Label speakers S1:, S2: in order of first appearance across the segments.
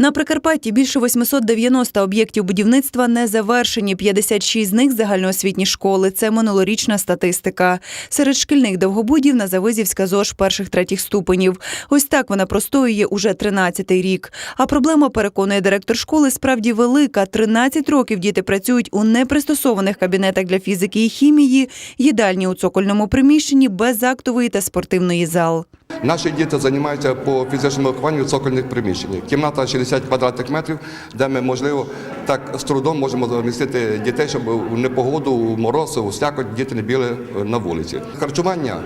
S1: На Прикарпатті більше 890 об'єктів будівництва не завершені. 56 з них загальноосвітні школи. Це минулорічна статистика. Серед шкільних довгобудів на Завизівська ЗОЖ перших третіх ступенів. Ось так вона простоює уже 13-й рік. А проблема, переконує директор школи, справді велика. 13 років діти працюють у непристосованих кабінетах для фізики і хімії, їдальні у цокольному приміщенні без актової та спортивної зал.
S2: Наші діти займаються по фізичному вихованню цокольних приміщеннях. Кімната 60 квадратних метрів, де ми, можливо, так з трудом можемо замістити дітей, щоб у непогоду, у мороз, у слякоть діти не біли на вулиці. Харчування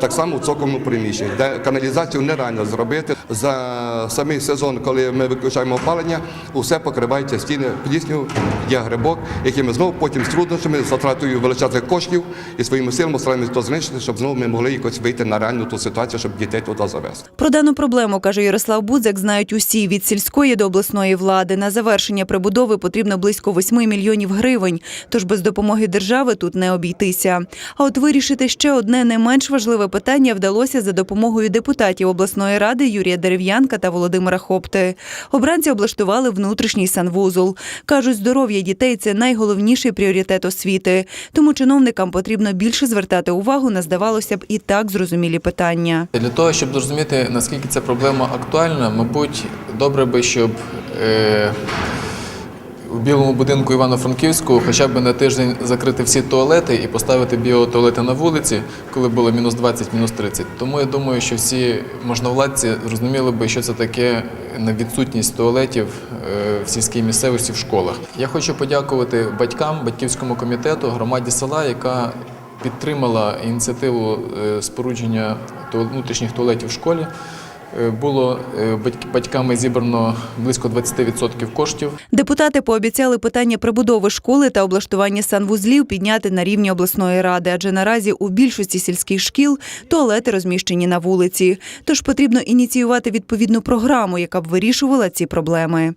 S2: так само в цокольному приміщенні, де каналізацію нереально зробити. За самий сезон, коли ми виключаємо опалення, усе покривається стіни плісню, є грибок, який ми знову потім з труднощами, з затратою величезних коштів і своїми силами стараємося то знищити, щоб знову ми могли якось вийти на реальну ту ситуацію, щоб дітей туди завести.
S1: Про дану проблему, каже Ярослав Будзак, знають усі від сільської до обласної влади. На завершення прибудови потрібно близько 8 мільйонів гривень, тож без допомоги держави тут не обійтися. А от вирішити ще одне не менш важливе питання вдалося за допомогою депутатів обласної ради Юрія Дерев'янка та Володимира Хопти. Обранці облаштували внутрішній санвузол. Кажуть, здоров'я дітей це найголовніший пріоритет освіти. Тому чиновникам потрібно більше звертати увагу на здавалося б і так зрозумілі питання.
S3: Для того, щоб зрозуміти, наскільки ця проблема актуальна, мабуть, добре би, щоб е, у білому будинку Івано-Франківську хоча б на тиждень закрити всі туалети і поставити біотуалети на вулиці, коли було мінус 20, мінус 30. Тому я думаю, що всі можновладці зрозуміли би, що це таке відсутність туалетів е, в сільській місцевості в школах. Я хочу подякувати батькам, батьківському комітету, громаді села, яка підтримала ініціативу е, спорудження внутрішніх туалетів в школі. Е, Було е, батьками зібрано близько 20% коштів.
S1: Депутати пообіцяли питання прибудови школи та облаштування санвузлів підняти на рівні обласної ради, адже наразі у більшості сільських шкіл туалети розміщені на вулиці. Тож потрібно ініціювати відповідну програму, яка б вирішувала ці проблеми.